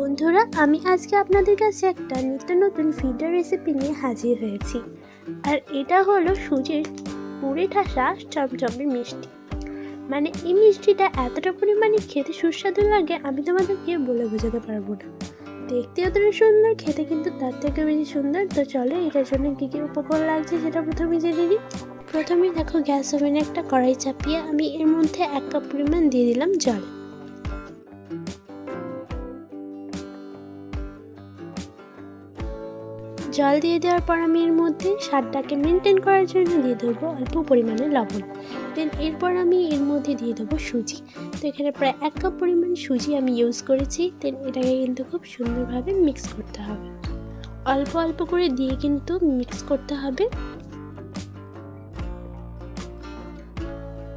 বন্ধুরা, আমি আজকে আপনাদের কাছে একটা নিত্য নতুন ফিডার রেসিপি নিয়ে হাজির হয়েছি। আর এটা হলো সুজির পুরে ঠাসা চমচমে মিষ্টি। মানে এই মিষ্টিটা এতটা পরিমাণে খেতে সুস্বাদু লাগে, আমি তোমাদেরকে বলে বোঝাতে পারব না। দেখতে যতটা সুন্দর, খেতে কিন্তু তার থেকে বেশি সুন্দর। তো চলো, এটার জন্য কী কী উপকরণ লাগছে সেটা প্রথমে জেনে নিই। প্রথমে দেখো, গ্যাস ওভেনে একটা কড়াই চাপিয়ে আমি এর মধ্যে এক কাপ পরিমাণ দিয়ে দিলাম জল। জল দিয়ে দেওয়ার পর আমি এর মধ্যে স্বাদটাকে মেনটেন করার জন্য দিয়ে দেবো অল্প পরিমাণে লবণ। দেন এরপর আমি এর মধ্যে দিয়ে দেবো সুজি। তো এখানে প্রায় এক কাপ পরিমাণ সুজি আমি ইউজ করেছি। দেন এটাকে কিন্তু খুব সুন্দরভাবে মিক্স করতে হবে। অল্প অল্প করে দিয়ে কিন্তু মিক্স করতে হবে।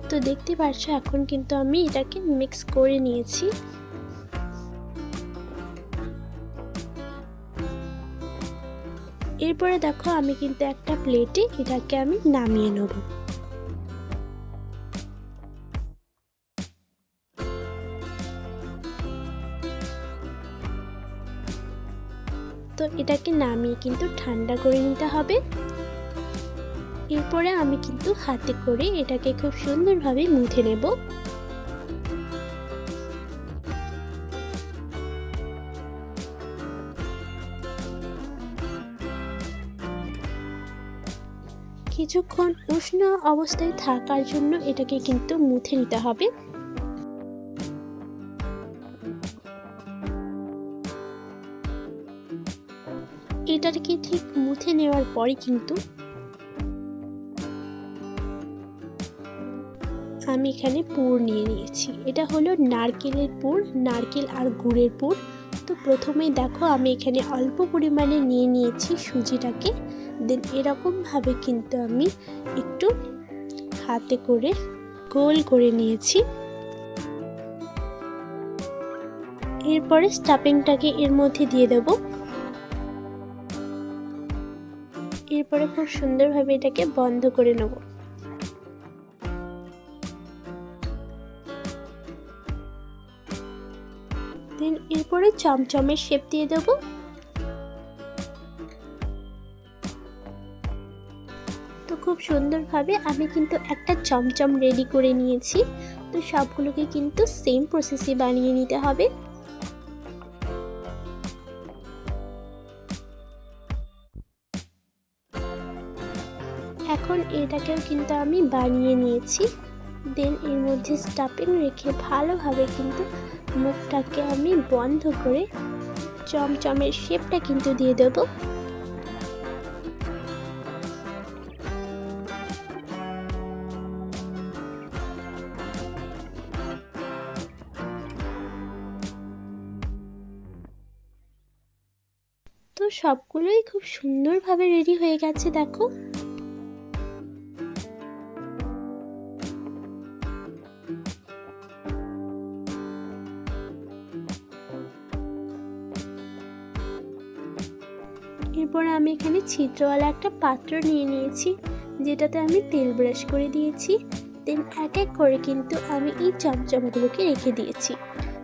তো দেখতে পাচ্ছ এখন কিন্তু আমি এটাকে মিক্স করে নিয়েছি। এরপরে দেখো আমি কিন্তু একটা প্লেটে এটাকে আমি নামিয়ে নেব। তো এটাকে নামিয়ে কিন্তু ঠান্ডা করে নিতে হবে। এরপরে আমি কিন্তু হাতে করে এটাকে খুব সুন্দরভাবে মুথে নেব। কিছুক্ষণ উষ্ণ অবস্থায় থাকার জন্য এটাকে কিন্তু মুথে নিতে হবে। এটাকে ঠিক মুথে নেওয়ার পরে কিন্তু আমি এখানে পুর নিয়ে নিয়েছি। এটা হলো নারকেলের পুর, নারকেল আর গুড়ের পুর। তো প্রথমেই দেখো আমি এখানে অল্প পরিমাণে নিয়ে নিয়েছি সুজিটাকে। দেন এরকমভাবে কিন্তু আমি একটু হাতে করে গোল করে নিয়েছি। এরপরে স্টাফিংটাকে এর মধ্যে দিয়ে দেব। এরপরে খুব সুন্দরভাবে এটাকে বন্ধ করে নেব। দেন এরপরে চমচমের শেপ দিয়ে দেবো। তো খুব সুন্দরভাবে আমি কিন্তু একটা চমচম রেডি করে নিয়েছি। তো সবগুলোকে কিন্তু সেম প্রসেসে বানিয়ে নিতে হবে। এখন এটাকেও কিন্তু আমি বানিয়ে নিয়েছি। দেন এর মধ্যে স্টাফিং রেখে ভালোভাবে কিন্তু মুখটাকে আমি বন্ধ করে চমচমের শেপটা কিন্তু দিয়ে দেবো। সবগুলোই খুব সুন্দরভাবে রেডি হয়ে গেছে, দেখো। এরপর আমি এখানে ছিদ্রওয়ালা একটা পাত্র নিয়ে নিয়েছি, যেটাতে আমি তেল ব্রাশ করে দিয়েছি। দেন এক এক করে কিন্তু আমি এই চমচমগুলোকে রেখে দিয়েছি।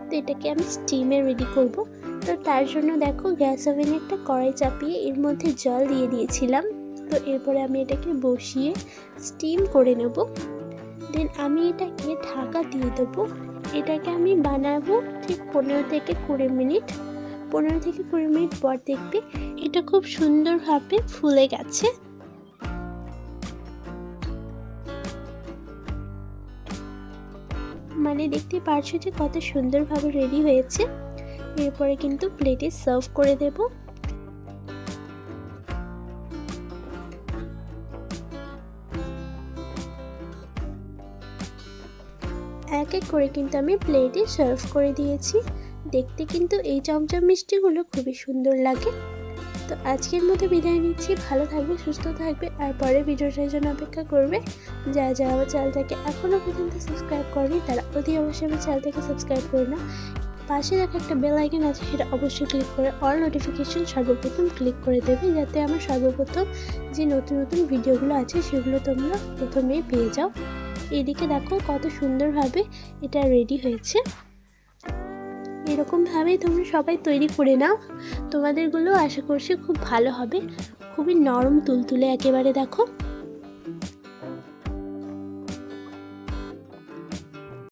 তো এটাকে আমি স্টিমে রেডি করব। তো তার জন্য দেখো গ্যাস ওভেনে একটা কড়াই চাপিয়ে এর মধ্যে জল দিয়ে দিয়েছিলাম। তো এরপরে আমি এটাকে বসিয়ে স্টিম করে নেব। দেন আমি এটাকে ঢাকা দিয়ে দেবো। এটাকে আমি বানাবো ঠিক পনেরো থেকে কুড়ি মিনিট। পনেরো থেকে কুড়ি মিনিট পর দেখবে এটা খুব সুন্দরভাবে ফুলে গেছে। মানে দেখতে পারছ যে কত সুন্দরভাবে রেডি হয়েছে। এরপরে কিন্তু প্লেটে সার্ভ করে দেব। এক এক করে কিন্তু আমি প্লেটে সার্ভ করে দিয়েছি। দেখতে কিন্তু এই চমচম মিষ্টিগুলো খুবই সুন্দর লাগে। তো আজকের মতো বিদায় নিচ্ছি। ভালো থাকবে, সুস্থ থাকবে আর পরে ভিডিওটার জন্য অপেক্ষা করবে। যা যা আমার চ্যানেলটাকে এখনও পর্যন্ত সাবস্ক্রাইব করেনি, তারা অতি অবশ্যই আমার চ্যানেলটাকে সাবস্ক্রাইব করে না পাশে রাখা একটা বেল আইকন আছে, সেটা অবশ্যই ক্লিক করে অল নোটিফিকেশন সর্বপ্রথম ক্লিক করে দেবে, যাতে আমার সর্বপ্রথম যে নতুন নতুন ভিডিওগুলো আছে, সেগুলো তোমরা প্রথমেই পেয়ে যাও। এদিকে দেখো কত সুন্দরভাবে এটা রেডি হয়েছে। এরকমভাবেই তোমরা সবাই তৈরি করে নাও। তোমাদেরগুলো আশা করছি খুব ভালো হবে। খুবই নরম, তুলতুলে একেবারে দেখো।